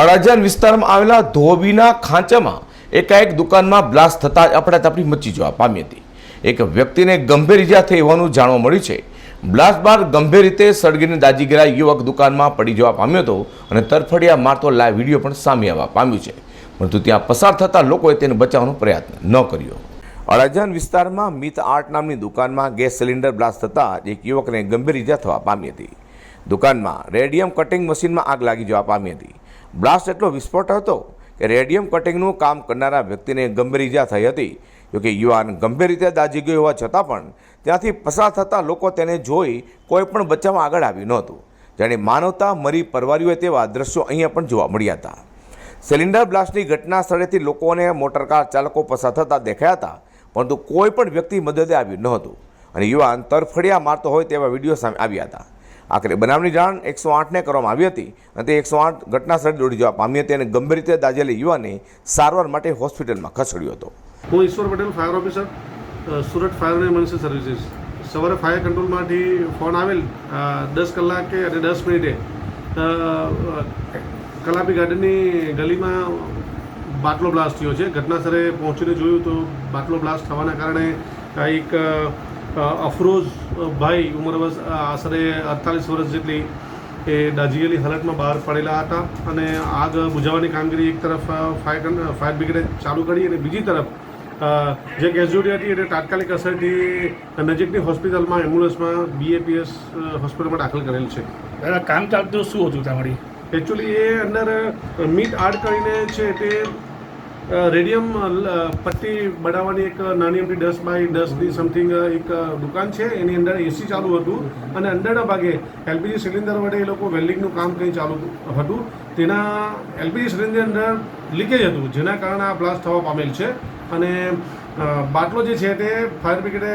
અડાજણ વિસ્તારમાં આવેલા ધોબીના ખાંચામાં એકાએક દુકાનમાં બ્લાસ્ટ થતાં જ અફડાતફડી મચી જવા પામી હતી. એક વ્યક્તિને ગંભીર ઇજા થઈ હોવાનું જાણવા મળ્યું છે. બ્લાસ્ટ બાદ ગંભીર રીતે સળગીને દાજી ગયેલા યુવક દુકાનમાં પડી જવા પામ્યો હતો અને તરફડિયા મારતો લાઈવ વીડિયો પણ સામે આવવા પામ્યું છે. પરંતુ ત્યાં પસાર થતા લોકોએ તેને બચાવવાનો પ્રયત્ન ન કર્યો. અડાજણ વિસ્તારમાં મિત આર્ટ નામની દુકાનમાં ગેસ સિલિન્ડર બ્લાસ્ટ થતાં એક યુવકને ગંભીર ઇજા થવા પામી હતી. દુકાનમાં રેડિયમ કટિંગ મશીનમાં આગ લાગી જવા પામી હતી. બ્લાસ્ટ એટલો વિસ્ફોટ હતો કે રેડિયમ કટિંગનું કામ કરનારા વ્યક્તિને ગંભીર ઇજા થઈ હતી. જોકે યુવાન ગંભીર રીતે દાજી ગયો હોવા છતાં પણ ત્યાંથી પસાર થતા લોકો તેને જોઈ કોઈ પણ બચાવવા આગળ આવ્યું નહોતું. જાણે માનવતા મરી પરવારી હોય તેવા દ્રશ્યો અહીંયા પણ જોવા મળ્યા હતા. સિલિન્ડર બ્લાસ્ટની ઘટના સ્થળેથી લોકોને મોટરકાર ચાલકો પસાર થતા દેખાયા હતા, પરંતુ કોઈ પણ વ્યક્તિ મદદે આવ્યું નહોતું. અને યુવાન તરફડિયા મારતો હોય તેવા વીડિયો સામે આવ્યા હતા. આખરે બનાવની જાણ એકસો આઠને કરવામાં આવી હતી અને તે એકસો આઠ ઘટના સ્થળે દોડી જવા પામી હતી અને ગંભીર રીતે દાજેલી યુવાને સારવાર માટે હોસ્પિટલમાં ખસેડ્યો હતો. હું Ishwar Patel, fire officer Surat fire and emergency services. સવારે ફાયર કંટ્રોલમાંથી ફોન આવેલ દસ કલાકે અને દસ મિનિટે. કલાપી ગાર્ડનની ગલીમાં બાટલો બ્લાસ્ટ થયો છે. ઘટના સ્થળે પહોંચીને જોયું તો બાટલો બ્લાસ્ટ થવાના કારણે એક અ, અ, અફરોઝ ભાઈ ઉંમર વર્ષ આશરે અડતાલીસ વર્ષ જેટલી એ દાઝીગેલી હાલતમાં બહાર પડેલા હતા અને આગ બુઝાવવાની કામગીરી એક તરફ ફાયર ફાયર બ્રિગેડે ચાલુ કરી અને બીજી તરફ જે કેઝ્યુટી હતી એને તાત્કાલિક અસરથી નજીકની હોસ્પિટલમાં એમ્બ્યુલન્સમાં બીએપીએસ હોસ્પિટલમાં દાખલ કરેલ છે. કામ ચાલતું શું હતું તમારી? એકચ્યુઅલી એ અંદર મીટ આડ કરીને છે તે રેડિયમ પટ્ટી બનાવવાની એક નાની અમથી દસ બાય દસની સમથિંગ એક દુકાન છે. એની અંદર એસી ચાલુ હતું અને અંદરના ભાગે એલપીજી સિલિન્ડર વડે એ લોકો વેલ્ડિંગનું કામ કંઈ ચાલુ હતું. તેના એલપીજી સિલિન્ડર અંદર લીકેજ હતું, જેના કારણે આ બ્લાસ્ટ થવા પામેલ છે. અને બાટલો જે છે તે ફાયર બ્રિગેડે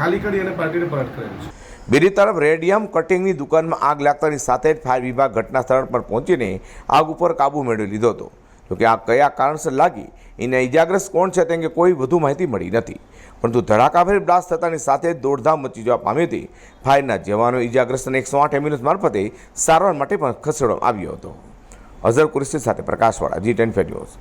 ખાલી કરી અને પાર્ટીને પરત કરેલ છે. બીજી તરફ રેડિયમ કટિંગની દુકાનમાં આગ લાગતાની સાથે જ ફાયર વિભાગ ઘટના સ્થળ પર પહોંચીને આગ ઉપર કાબૂ મેળવી લીધો હતો. જોકે આ કયા કારણસર લાગી, એને ઇજાગ્રસ્ત કોણ છે તે અંગે કોઈ વધુ માહિતી મળી નથી. પરંતુ ધડાકાભેર બ્લાસ્ટ થતાની સાથે દોડધામ મચી જવા પામી હતી. ફાયરના જવાનો ઇજાગ્રસ્તને એકસો આઠ એમ્બ્યુલન્સ મારફતે સારવાર માટે પણ ખસેડવામાં આવ્યો હતો. અઝર કુરેશી સાથે પ્રકાશવાળા જી ટેન ન્યૂઝ.